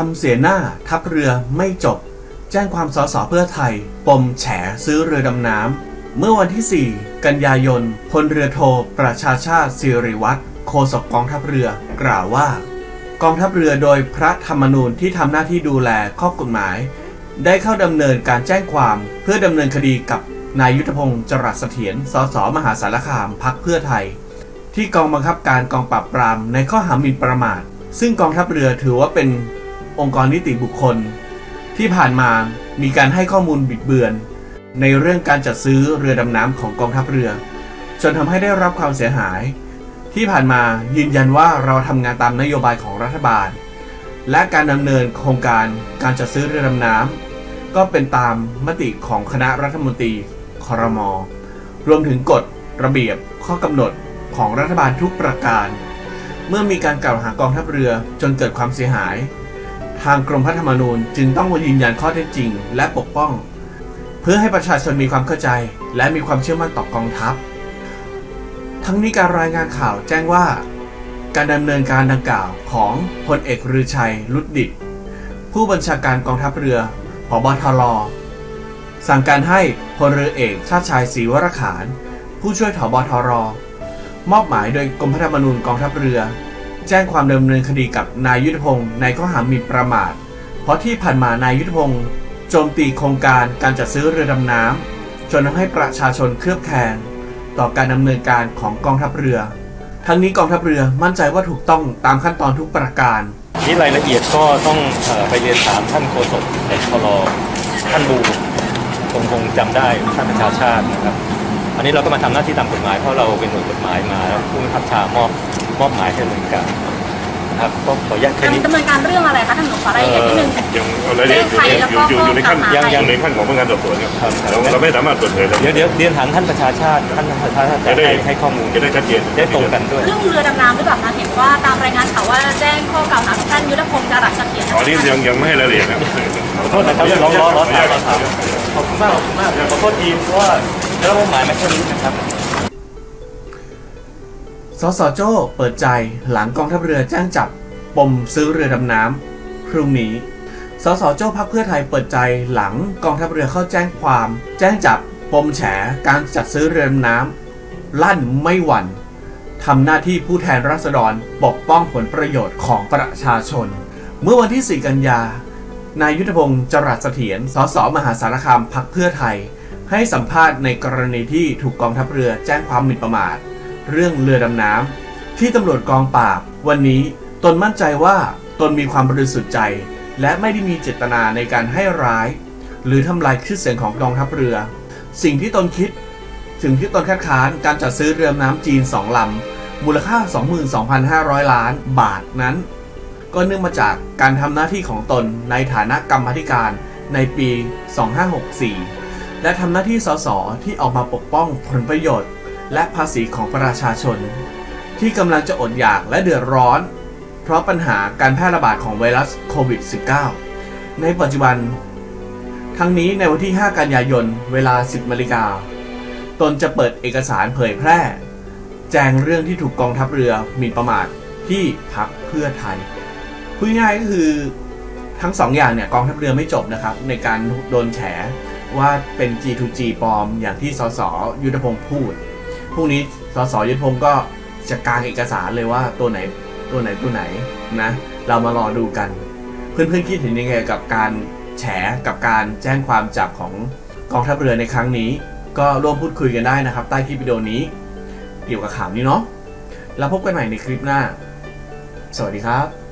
ทำเสียหน้าทัพเรือไม่จบ แจ้งความสสเพื่อไทย ปมแฉซื้อเรือดำน้ำ เมื่อวันที่ 4 กันยายนพลเรือโทประชาชาติสิริวัตรโฆษกกองทัพเรือกล่าวว่า กองทัพเรือโดยพระธรรมนูญที่ทำหน้าที่ดูแลข้อกฎหมาย ได้เข้าดำเนินการแจ้งความเพื่อดำเนินคดีกับนายยุทธพงศ์จรัสเสถียรสสมหาสารคามพักเพื่อไทย ที่กองบังคับการกองปราบปรามในข้อหาหมิ่นประมาท ซึ่งกองทัพเรือถือว่าเป็น องค์กรนิติบุคคล ที่ผ่านมามีการให้ข้อมูลบิดเบือน ในเรื่องการจัดซื้อเรือดำน้ำของกองทัพเรือ จนทำให้ได้รับความเสียหาย ที่ผ่านมายืนยันว่าเราทำงานตามนโยบายของรัฐบาล และการดำเนินโครงการการจัดซื้อเรือดำน้ำก็เป็นตามมติของคณะรัฐมนตรีครมรวมถึงกฎระเบียบข้อกำหนดของรัฐบาลทุกประการ เมื่อมีการกล่าวหากองทัพเรือจนเกิดความเสียหาย ทางกรมพระธรรมนูญจึงต้องยืนยันข้อเท็จจริง และปกป้อง เพื่อให้ประชาชนมีความเข้าใจ และมีความเชื่อมั่นต่อกองทัพ ทั้งนี้การรายงานข่าวแจ้งว่า การดำเนินการดังกล่าวของพลเอกฤชัยลุดดิตผู้บัญชาการกองทัพเรือผบทรสั่งการให้พลเรือเอกชาติชายศรีวรขาน ผู้ช่วยถบทรมอบหมายโดยกรมพระธรรมนูญกองทัพเรือ แจ้งความดำเนินคดีกับนายยุทธพงศ์ในข้อหาหมิ่นประมาท เพราะที่ผ่านมานายยุทธพงศ์โจมตีโครงการการจัดซื้อเรือดำน้ำจนทำให้ประชาชนเคลือบแคลงต่อการดำเนินการของกองทัพเรือ ทั้งนี้กองทัพเรือมั่นใจว่าถูกต้องตามขั้นตอนทุกประการ นี่รายละเอียดก็ต้องเอ่อไปเรียนถามท่านโฆษกแห่งพลท่านบูคงคงจำได้ท่านประชาชาตินะครับ อันนี้เราก็มาทำหน้าที่ตามกฎหมายเพราะเราเป็นหน่วยกฎหมายมาแล้วผู้บังคับชามอบ มอบหมายให้ดำเนินการนะครับก็ขออนุญาตแค่นี้ดำเนินการเรื่องอะไรคะท่านหนูขอรายละเอียดนิดนึง ยังเอารายละเอียดอยู่ในอยู่อยู่อยู่ในขั้นแจ้ยังงใครแล้วก็อยู่ในขั้นของพนักงานสอบสวนครับครับเราเราไม่สามารถเปิดเผยได้ เดี๋ยวเดี๋ยวเรียนถามท่านประชาชาติท่านประชาชาติจะให้ให้ข้อมูลจะได้ชัดเจนได้ตรงกันด้วย เรื่องเรือดำน้ำหรือเปล่าคะเห็นว่าตามรายงานข่าวว่าแจ้งข้อกล่าวหากับท่านยุทธพงศ์จรัสเสถียรอ๋อนี่ยังยังไม่ให้รายละเอียดนะขอโทษนะครับรอรอรอถามรอถาม ขอบคุณมากขอบคุณมากขอโทษทีเพราะว่าได้รับมอบหมายมาแค่นี้นะครับ สสโจ้เปิดใจหลังกองทัพเรือแจ้งจับปมซื้อเรือดำน้ำพรุ่งนี้สสโจ้พักเพื่อไทยเปิดใจหลังกองทัพเรือเข้าแจ้งความ แจ้งจับปมแฉการจัดซื้อเรือดำน้ำลั่นไม่หวั่นทำหน้าที่ผู้แทนราษฎรปกป้องผลประโยชน์ของประชาชน เมื่อวันที่ 4 กันยานายยุทธพงศ์จรัสเสถียรสสมหาสารคามพักเพื่อไทย ให้สัมภาษณ์ในกรณีที่ถูกกองทัพเรือแจ้งความหมิ่นประมาท เรื่องเรือดำน้ำที่ตำรวจกองปราบ วันนี้ตนมั่นใจว่าตนมีความบริสุทธิ์ใจ และไม่ได้มีเจตนาในการให้ร้าย หรือทำลายชื่อเสียงของกองทัพเรือ สิ่งที่ตนคิด ถึงที่ตนคัดค้านการจัดซื้อเรือดำน้ำจีนสองลำมูลค่า 22,500 ล้านบาทนั้น ก็เนื่องมาจากการทำหน้าที่ของตนในฐานะกรรมธิการในปี 2564 และทำหน้าที่สสที่ออกมาปกป้องผลประโยชน์ และภาษีของประชาชน ที่กำลังจะอดอยากและเดือดร้อน เพราะปัญหาการแพร่ระบาดของไวรัสโควิด -19 ในปัจจุบัน ทั้งนี้ในวันที่ 5 กันยายน เวลา 10นาฬิกาตนจะเปิดเอกสารเผยแพร่ แจ้งเรื่องที่ถูกกองทัพเรือหมิ่นประมาทที่พักเพื่อไทยพูดง่ายก็คือทั้งสองอย่างเนี่ยกองทัพเรือไม่จบนะครับ ในการโดนแฉว่าเป็น G2G ปลอมอย่างที่สสยุทธพงศ์พูด พรุ่งนี้สสยุทธพงศ์ก็จะกางเอกสารเลยว่าตัวไหนตัวไหนตัวไหนนะ เรามารอดูกัน เพื่อนๆคิดเห็นยังไงกับการแฉกับการแจ้งความจับของกองทัพเรือในครั้งนี้ ก็ร่วมพูดคุยกันได้นะครับ ใต้คลิปวิดีโอนี้ เกี่ยวกับข่าวนี้เนาะแล้วพบกันใหม่ในคลิปหน้า สวัสดีครับ